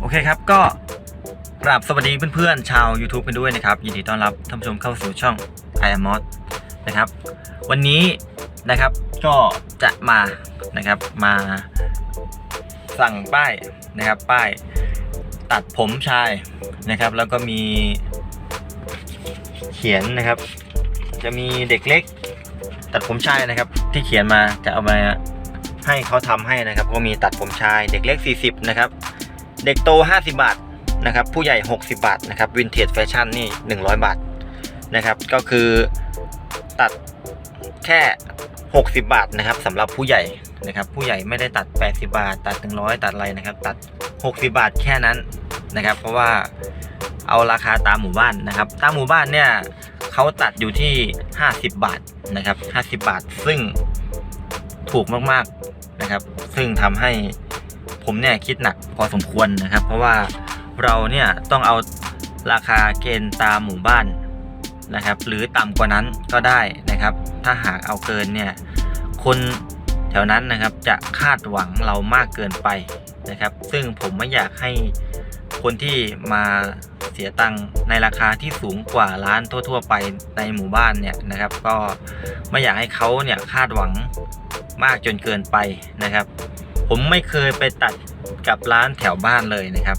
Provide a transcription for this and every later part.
โอเคครับก็กราบสวัสดีเพื่อนๆชาว YouTube กันด้วยนะครับ ยินดีต้อนรับท่านผู้ชมเข้าสู่ช่อง i am o s นะครับ วันนี้นะครับก็จะมานะครับมาสั่งป้ายนะครับป้ายตัดผมชายนะครับ แล้วก็มีเขียนนะครับ จะมีเด็กเล็ก ตัดผมชายนะครับ ที่เขียนมาจะเอามาให้เขาทำให้นะครับ ก็มีตัดผมชาย เด็กเล็ก 40 นะครับ เด็กโต 50 บาทนะครับผู้ใหญ่ 60 บาทนะครับวินเทจแฟชั่นนี่ 100 บาทนะครับก็คือตัดแค่ 60 บาทนะครับสำหรับผู้ใหญ่นะครับผู้ใหญ่ไม่ได้ตัด 80 บาท ตัด 100 ตัดอะไรนะครับตัด 60 บาทแค่นั้นนะครับ เพราะว่าเอาราคาตามหมู่บ้านนะครับ ตามหมู่บ้านเนี่ยเขาตัดอยู่ที่ 50 บาทนะครับ 50 บาทซึ่งถูกมากๆนะครับ ซึ่งทำให้ ผมเนี่ยคิดหนักพอสมควรนะครับ เพราะว่าเราเนี่ยต้องเอาราคาเกณฑ์ตามหมู่บ้านนะครับ หรือต่ำกว่านั้นก็ได้นะครับ ถ้าหากเอาเกินเนี่ยคนแถวนั้นนะครับจะคาดหวังเรามากเกินไปนะครับ ซึ่งผมไม่อยากให้คนที่มาเสียตังค์ในราคาที่สูงกว่าร้านทั่ว ๆ ไปในหมู่บ้านเนี่ยนะครับ ก็ไม่อยากให้เขาเนี่ยคาดหวังมากจนเกินไปนะครับ ผมไม่เคยไปตัดกับร้านแถวบ้านเลยนะครับ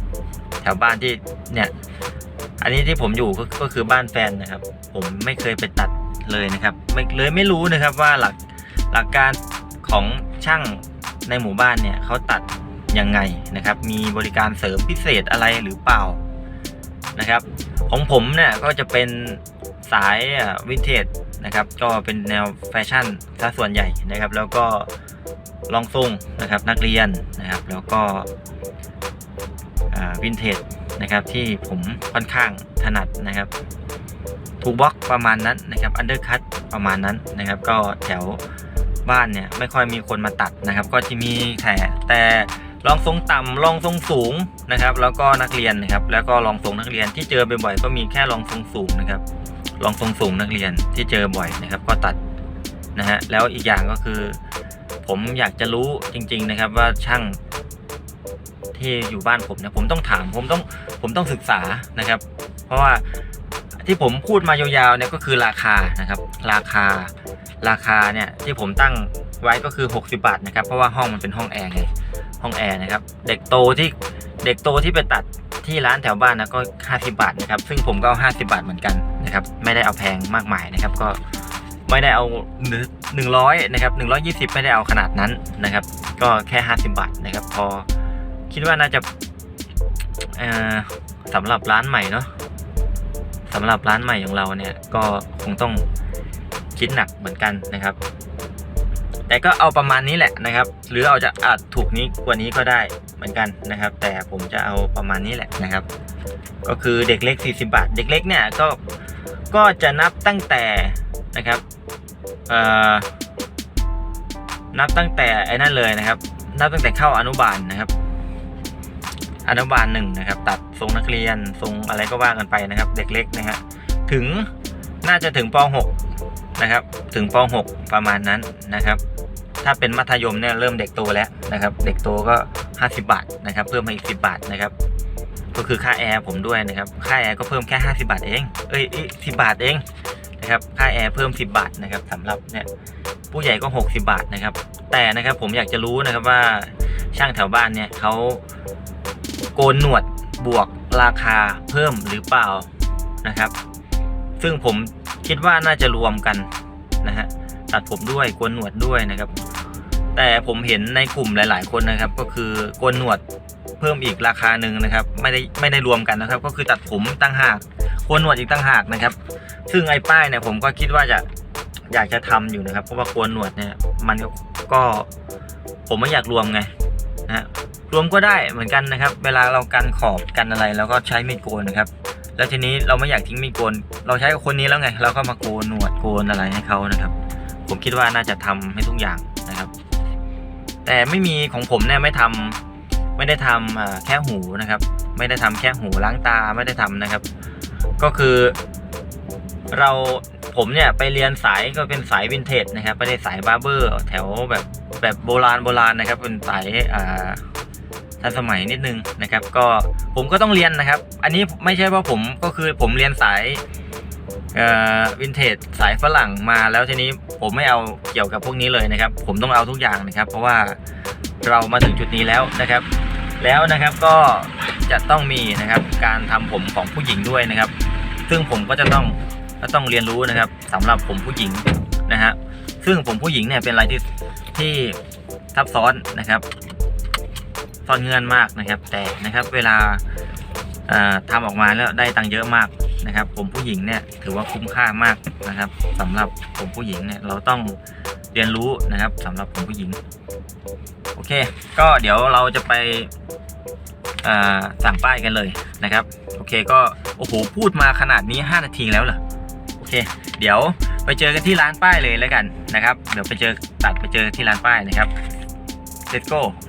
แถวบ้านที่เนี่ยอันนี้ที่ผมอยู่ก็คือบ้านแฟนนะครับ ผมไม่เคยไปตัดเลยนะครับไม่เลยไม่รู้นะครับว่าหลักหลักการของช่างในหมู่บ้านเนี่ยเขาตัดยังไงนะครับ มีบริการเสริมพิเศษอะไรหรือเปล่านะครับ ของผมเนี่ยก็จะเป็น สายวินเทจนะครับ ก็เป็นแนวแฟชั่นซะส่วนใหญ่นะครับ แล้วก็ลองทรงนะครับนักเรียนนะครับ แล้วก็วินเทจนะครับที่ผมค่อนข้างถนัดนะครับทูบ็อกประมาณนั้นนะครับอันเดอร์คัตประมาณนั้นนะครับ ก็แถวบ้านเนี่ยไม่ค่อยมีคนมาตัดนะครับ ก็จะมีแต่แต่ลองทรงต่ำลองทรงสูงนะครับ แล้วก็นักเรียนนะครับ แล้วก็ลองทรงนักเรียนที่เจอบ่อยๆก็มีแค่ลองทรงสูงนะครับ ลองทรงสูงนักเรียนที่เจอบ่อยนะครับ ก็ตัดนะฮะแล้วอีกอย่างก็คือ ผมอยากจะรู้จริง ๆนะครับว่าช่างที่อยู่บ้านผมเนี่ยผมต้องถามผมต้องผมต้องศึกษานะครับ เพราะว่าที่ผมพูดมายาวๆเนี่ยก็คือราคานะครับ ราคาราคาเนี่ยที่ผมตั้งไว้ก็คือ 60 บาทนะครับ เพราะว่าห้องมันเป็นห้องแอร์ไงห้องแอร์นะครับ เด็กโตที่เด็กโตที่ไปตัดที่ร้านแถวบ้านนะก็ 50 บาทนะครับ ซึ่งผมก็เอา50 บาทเหมือนกัน นะครับไม่ได้เอาแพงมากมายนะครับ ก็ไม่ได้เอาหนึ่งร้อยนะครับหนึ่งร้อยยี่สิบไม่ได้เอาขนาดนั้นนะครับ ก็แค่ห้าสิบาทนะครับ พอคิดว่าน่าจะเอ่อสำหรับร้านใหม่เนาะสำหรับร้านใหม่ของเราเนี่ยก็คงต้องคิดหนักเหมือนกันนะครับ แต่ก็เอาประมาณนี้แหละนะครับ หรือเอาจะอาจถูกนี้กว่านี้ก็ได้เหมือนกันนะครับ แต่ผมจะเอาประมาณนี้แหละนะครับ ก็คือเด็กเล็ก 40 บาท เด็กเล็กเนี่ยก็ก็จะนับตั้งแต่นะครับเอ่อนับตั้งแต่ไอ้นั่นเลยนะครับ นับตั้งแต่เข้าอนุบาลนะครับ อนุบาลหนึ่งนะครับ ตัดทรงนักเรียนทรงอะไรก็ว่ากันไปนะครับ เด็กเล็กนะฮะถึงน่าจะถึงป .6 นะครับ ถึงป .6 ประมาณนั้นนะครับ ถ้าเป็นมัธยมเนี่ยเริ่มเด็กโตแล้วนะครับ เด็กโตก็ 50 บาทนะครับ เพิ่มมาอีก 10 บาทนะครับ ก็คือค่าแอร์ผมด้วยนะครับ ค่าแอร์ก็เพิ่มแค่ 50 บาทเอง เอ้ยสิบาทเองนะครับ ค่าแอร์เพิ่ม 10 บาทนะครับสำหรับเนี่ยผู้ใหญ่ก็ 60 บาทนะครับ แต่นะครับผมอยากจะรู้นะครับว่าช่างแถวบ้านเนี่ยเขาโกนหนวดบวกราคาเพิ่มหรือเปล่านะครับ ซึ่งผมคิดว่าน่าจะรวมกันนะฮะตัดผมด้วยโกนหนวดด้วยนะครับ แต่ผมเห็นในกลุ่มหลาย ๆ คนนะครับ ก็คือโกนหนวดเพิ่มอีกราคาหนึ่งนะครับ ไม่ได้ไม่ได้รวมกันนะครับ ก็คือตัดผมตั้งหากโกนหนวดอีกตั้งหากนะครับ ซึ่งไอ้ป้ายเนี่ยผมก็คิดว่าจะอยากจะทำอยู่นะครับ เพราะว่าโกนหนวดเนี่ยมันก็ผมไม่อยากรวมไงนะฮะรวมก็ได้เหมือนกันนะครับ เวลาเรากันขอบกันอะไรเราก็ใช้มีดโกนนะครับ แล้วทีนี้เราไม่อยากทิ้งมีดโกน เราใช้กับคนนี้แล้วไง เราก็มาโกนหนวดโกนอะไรให้เขานะครับ ผมคิดว่าน่าจะทำให้ทุกอย่าง แต่ไม่มีของผมเนี่ยไม่ทำไม่ได้ทำแค่หูนะครับ ไม่ได้ทำแค่หูล้างตาไม่ได้ทำนะครับ ก็คือ เราผมเนี่ยไปเรียนสายก็เป็นสายวินเทจนะครับไม่ได้สายบาร์เบอร์ แถวแบบแบบโบราณโบราณนะครับ เป็นสายอ่าทันสมัยนิดนึงนะครับ ก็ผมก็ต้องเรียนนะครับ อันนี้ไม่ใช่ว่าผมก็คือผมเรียนสาย วินเทจสายฝรั่งมาแล้วทีนี้ผมไม่เอาเกี่ยวกับพวกนี้เลยนะครับ ผมต้องเอาทุกอย่างนะครับ เพราะว่าเรามาถึงจุดนี้แล้วนะครับ แล้วนะครับก็จะต้องมีนะครับการทำผมของผู้หญิงด้วยนะครับ ซึ่งผมก็จะต้องก็ต้องเรียนรู้นะครับสำหรับผมผู้หญิงนะฮะซึ่งผมผู้หญิงเนี่ยเป็นอะไรที่ที่ซับซ้อนนะครับซ่อนเงื่อนมากนะครับ แต่นะครับเวลาเอ่อทำออกมาแล้วได้ตังค์เยอะมาก นะครับ ผมผู้หญิงเนี่ยถือว่าคุ้มค่ามากนะครับสำหรับผมผู้หญิงเนี่ยเราต้องเรียนรู้นะครับสำหรับผมผู้หญิง โอเค ก็เดี๋ยวเราจะไปสั่งป้ายกันเลยนะครับ โอเคก็โอ้โหพูดมาขนาดนี้ 5 นาทีแล้วเหรอโอเค เดี๋ยวไปเจอกันที่ร้านป้ายเลยแล้วกันนะครับ เดี๋ยวไปเจอตัดไปเจอที่ร้านป้ายนะครับ let's go โอเ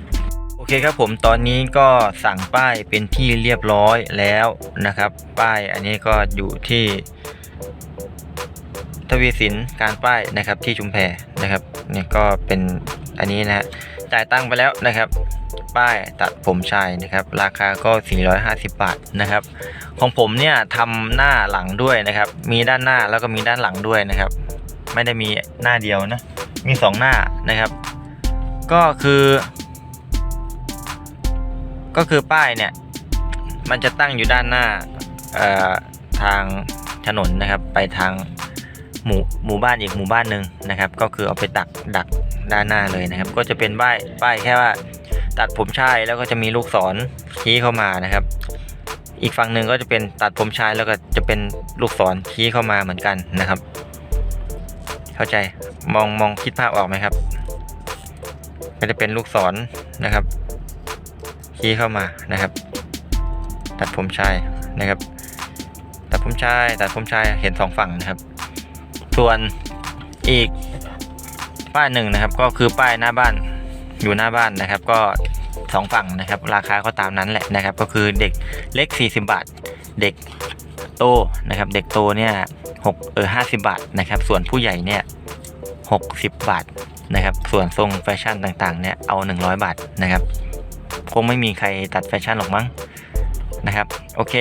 คครับผมตอนนี้ก็สั่งป้ายเป็นที่เรียบร้อยแล้วนะครับ ป้ายอันนี้ก็อยู่ที่ ทวีสินการป้ายนะครับที่ชุมแพนะครับเนี่ยก็เป็นอันนี้นะฮะจ่ายตังค์ไปแล้วนะครับ ป้ายตัดผมชายนะครับ ราคาก็ 450 บาทนะครับ ของผมเนี่ยทำหน้าหลังด้วยนะครับ มีด้านหน้าแล้วก็มีด้านหลังด้วยนะครับ ไม่ได้มีหน้าเดียวนะมีสองหน้านะครับ ก็คือ ก็คือป้ายเนี่ย มันจะตั้งอยู่ด้านหน้าทางถนนนะครับไปทางหมู่หมู่บ้านอีกหมู่บ้านหนึ่งนะครับ ก็คือเอาไปตักดักด้านหน้าเลยนะครับ ก็จะเป็นป้ายป้ายแค่ว่าตัดผมชายแล้วก็จะมีลูกศรชี้เข้ามานะครับ อีกฝั่งหนึ่งก็จะเป็นตัดผมชายแล้วก็จะเป็นลูกศรชี้เข้ามาเหมือนกันนะครับ เข้าใจมองมองคิดภาพออกไหมครับก็จะเป็นลูกศรนะครับ ชี้เข้ามานะครับ ตัดผมชายนะครับ ตัดผมชายตัดผมชายเห็นสองฝั่งนะครับ ส่วนอีกป้ายหนึ่งนะครับ ก็คือป้ายหน้าบ้านอยู่หน้าบ้านนะครับ ก็สองฝั่งนะครับ ราคาก็ตามนั้นแหละนะครับ ก็คือเด็กเล็ก 40 บาท เด็กโตนะครับ เด็กโตเนี่ยหกเออห้าสิบาทนะครับ ส่วนผู้ใหญ่เนี่ยหกสิบบาทนะครับ ส่วนทรงแฟชั่นต่างๆเนี่ยเอา100บาทนะครับ คงไม่มีใครตัดแฟชั่นหรอกมั้งนะครับ โอเค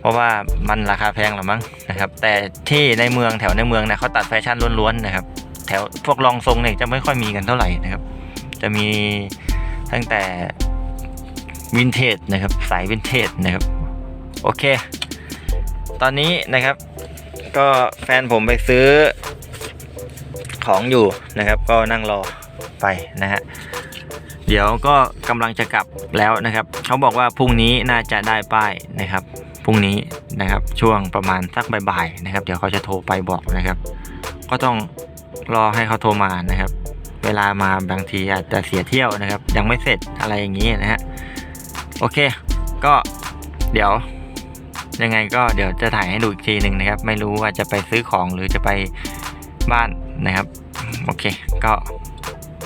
เพราะว่ามันราคาแพงหรอมั้งนะครับ แต่ที่ในเมืองแถวในเมืองนี่ยเขาตัดแฟชั่นล้วนๆนะครับ แถวพวกรองทรงเนี่ยจะไม่ค่อยมีกันเท่าไหร่นะครับ จะมีตั้งแต่วินเทจนะครับสายวินเทจนะครับ โอเค ตอนนี้นะครับก็แฟนผมไปซื้อของอยู่นะครับ ก็นั่งรอไปนะฮะ เดี๋ยวก็กำลังจะกลับแล้วนะครับ เขาบอกว่าพรุ่งนี้น่าจะได้ป้ายนะครับพรุ่งนี้นะครับช่วงประมาณสักบ่ายๆนะครับ เดี๋ยวเขาจะโทรไปบอกนะครับ ก็ต้องรอให้เขาโทรมานะครับ เวลามาบางทีอาจจะเสียเที่ยวนะครับ ยังไม่เสร็จอะไรอย่างนี้นะฮะโอเค ก็เดี๋ยวยังไงก็เดี๋ยวจะถ่ายให้ดูอีกทีหนึ่งนะครับ ไม่รู้ว่าจะไปซื้อของหรือจะไปบ้านนะครับ โอเค ก็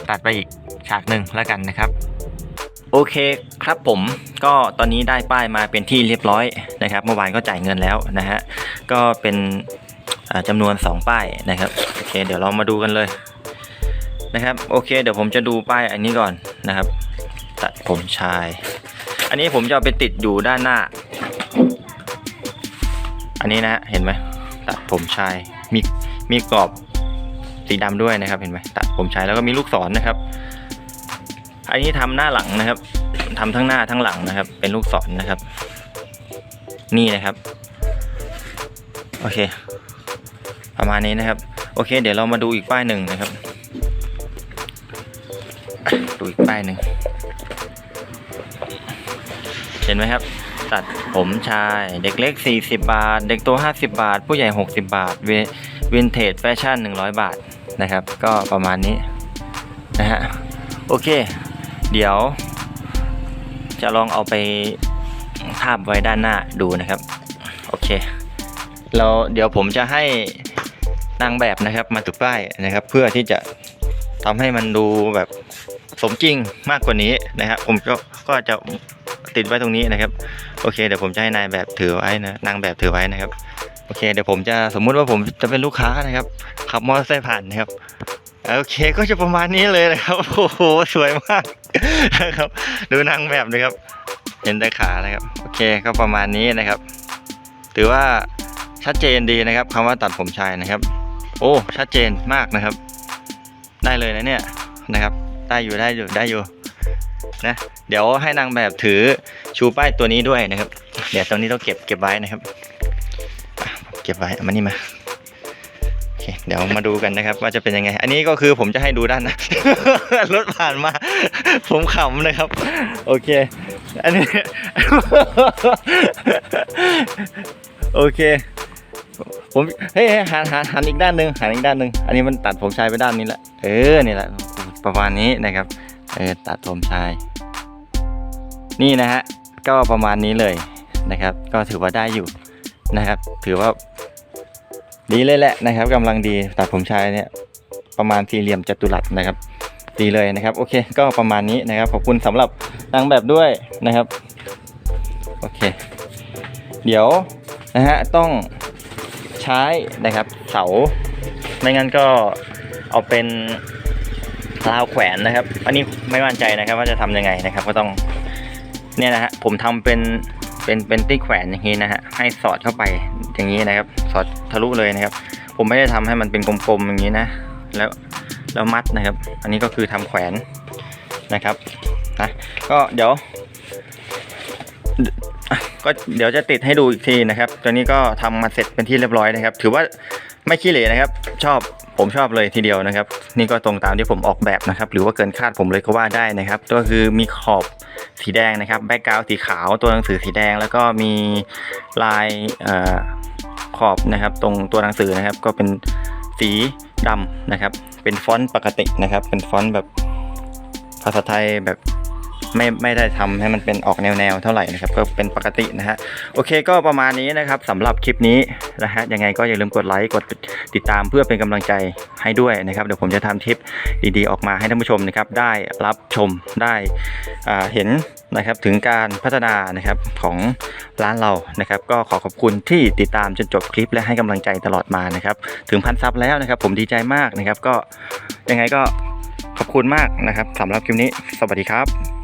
ตัดไปอีกฉากหนึ่งแล้วกันนะครับ โอเคครับผมก็ตอนนี้ได้ป้ายมาเป็นที่เรียบร้อยนะครับ เมื่อวานก็จ่ายเงินแล้วนะฮะก็เป็นจำนวน 2 ป้ายนะครับโอเค เดี๋ยวเรามาดูกันเลยนะครับ โอเค เดี๋ยวผมจะดูป้ายอันนี้ก่อนนะครับ ตัดผมชาย อันนี้ผมจะเอาไปติดอยู่ด้านหน้า อันนี้นะฮะเห็นไหมตัดผมชายมีมีกรอบ สีดำด้วยนะครับเห็นไหมตัดผมชายแล้วก็มีลูกศรนะครับ อันนี้ทำหน้าหลังนะครับทำทั้งหน้าทั้งหลังนะครับ เป็นลูกศรนะครับ นี่นะครับ โอเค ประมาณนี้นะครับ โอเค เดี๋ยวเรามาดูอีกป้ายหนึ่งนะครับ ดูอีกป้ายหนึ่งเห็นไหมครับตัดผมชายเด็กเล็ก 40 บาท เด็กโต50 บาท ผู้ใหญ่ 60 บาท เวนเทจแฟชั่น 100 บาท นะครับ ก็ประมาณนี้นะฮะโอเค เดี๋ยว จะลองเอาไปทาบไว้ด้านหน้าดูนะครับ โอเคแล้วเดี๋ยวผมจะให้นางแบบนะครับมาติดป้ายนะครับ เพื่อที่จะทำให้มันดูแบบสมจริงมากกว่านี้นะครับผมก็ก็จะติดไว้ตรงนี้นะครับ โอเคเดี๋ยวผมจะให้นายแบบถือไว้นะนางแบบถือไว้นะครับ โอเคเดี๋ยวผมจะสมมุติว่าผมจะเป็นลูกค้านะครับขับมอเตอร์ไซค์ผ่านนะครับโอเคก็จะประมาณนี้เลยนะครับโอ้โหสวยมากนะครับ ดูนางแบบนะครับ เห็นแต่ขานะครับ โอเคก็ประมาณนี้นะครับ ถือว่าชัดเจนดีนะครับคำว่าตัดผมชายนะครับ โอ้ชัดเจนมากนะครับ ได้เลยนะเนี่ยนะครับ ได้อยู่ได้อยู่ได้อยู่นะเดี๋ยวให้นางแบบถือชูป้ายตัวนี้ด้วยนะครับ เดี๋ยวตรงนี้ต้องเก็บเก็บไว้นะครับ ก็บไว้เอามานี่มาโอเคเดี๋ยวมาดูกันนะครับ ว่าจะเป็นยังไง อันนี้ก็คือผมจะให้ดูด้านนะ รถผ่านมา ผมขำนะครับ โอเค อันนี้ โอเค ผมเฮ้ยหันหันหันอีกด้านหนึ่งหันอีกด้านหนึ่งอันนี้มันตัดผมชายไปด้านนี้ละเออนี่แหละประมาณนี้นะครับเออตัดผมชาย นี่นะฮะก็ประมาณนี้เลยนะครับ ก็ถือว่าได้อยู่ นะครับ ถือว่าดีเลยแหละนะครับกำลังดีตัดผมชายเนี่ยประมาณสี่เหลี่ยมจัตุรัสนะครับ ดีเลยนะครับ โอเค ก็ประมาณนี้นะครับ ขอบคุณสำหรับนางแบบด้วยนะครับ โอเค เดี๋ยวนะฮะต้องใช้นะครับ เสา ไม่งั้นก็เอาเป็นราวแขวนนะครับ อันนี้ไม่มั่นใจนะครับ ว่าจะทำยังไงนะครับ ก็ต้องเนี่ยนะฮะผมทำเป็น เป็นเป็นที่แขวนอย่างนี้นะฮะให้สอดเข้าไปอย่างนี้นะครับ สอดทะลุเลยนะครับ ผมไม่ได้ทำให้มันเป็นกลมๆอย่างนี้นะ แล้วแล้วมัดนะครับ อันนี้ก็คือทำแขวนนะครับนะก็เดี๋ยว ก็เดี๋ยวจะติดให้ดูอีกทีนะครับตอนนี้ก็ทำมาเสร็จเป็นที่เรียบร้อยนะครับ ถือว่าไม่ขี้เหร่นะครับ ชอบ ผมชอบเลยทีเดียวนะครับ นี่ก็ตรงตามที่ผมออกแบบนะครับ หรือว่าเกินคาดผมเลยก็ว่าได้นะครับก็คือมีขอบสีแดงนะครับแบ็กกราวสีขาวตัวหนังสือสีแดง แล้วก็มีลายเอ่อขอบนะครับ ตรงตัวหนังสือนะครับ ก็เป็นสีดำนะครับ เป็นฟอนต์ปกตินะครับ เป็นฟอนต์แบบภาษาไทยแบบ ไม่ไม่ได้ทำให้มันเป็นออกแนวแนวๆเท่าไหร่นะครับก็เป็นปกตินะฮะโอเคก็ประมาณนี้นะครับสำหรับคลิปนี้นะฮะยังไงก็อย่าลืมกดไลค์กดติดตามเพื่อเป็นกำลังใจให้ด้วยนะครับเดี๋ยวผมจะทำทิปดีๆออกมาให้ท่านผู้ชมนะครับได้รับชมได้เห็นนะครับถึงการพัฒนานะครับของร้านเรานะครับก็ขอขอบคุณที่ติดตามจนจบคลิปและให้กำลังใจตลอดมานะครับถึงพันซับแล้วนะครับผมดีใจมากนะครับก็ยังไงก็ขอบคุณมากนะครับสำหรับคลิปนี้ สวัสดีครับ